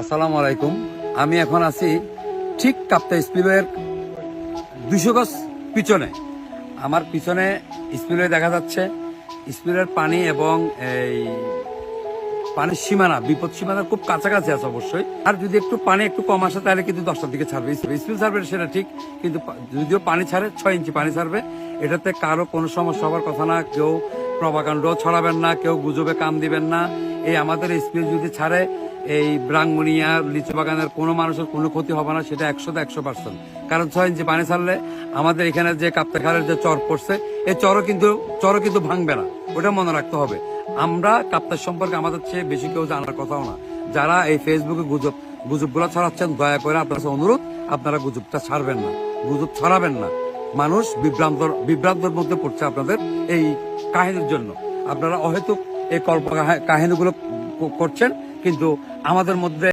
আসসালামু আলাইকুম। আমি এখন আছি ঠিক কাপ্তা স্পিলওয়ের দুশো গজ পিছনে। আমার পিছনে স্পিলওয়ে দেখা যাচ্ছে। স্পিলওয়ের পানি এবং এই পানির সীমানা, বিপদ সীমানা খুব কাছাকাছি আছে অবশ্যই। আর যদি একটু পানি একটু কম আসে, তাহলে কিন্তু দশটার দিকে ছাড়বে। স্পিল ছাড়বে সেটা ঠিক, কিন্তু যদিও পানি ছাড়ে, ছয় ইঞ্চি পানি ছাড়বে। এটাতে কারও কোনো সমস্যা হওয়ার কথা না। কেউ প্রভাকাণ্ড ছড়াবেন না, কেউ গুজবে কাম দিবেন না। এই আমাদের স্পিল যদি ছাড়ে এই ব্রাঙ্গনিয়া লিচু বাগানের কোনো মানুষের কোনো ক্ষতি হবে না, সেটা একশোতে একশো পার্সেন্ট কারণ ছয় ইঞ্চি পানি ছাড়লে আমাদের এখানে যে কাপ্তাখালের যে চর পড়ছে এই চরও কিন্তু চরও কিন্তু ভাঙবে না। ওটা মনে রাখতে হবে। আমরা কাপ্তার সম্পর্কে আমাদের চেয়ে বেশি কেউ জানার কথাও না। যারা এই ফেসবুকে গুজব, গুজবগুলো ছড়াচ্ছেন, দয়া করে আপনার কাছে অনুরোধ, আপনারা গুজবটা ছাড়বেন না। গুজব ছড়াবেন না। মানুষ বিভ্রান্ত বিভ্রান্তর মধ্যে পড়ছে আপনাদের এই কাহিনীর জন্য। আপনারা অহেতুক এই কল্প কাহিনীগুলো করছেন। কিন্তু আমাদের মধ্যে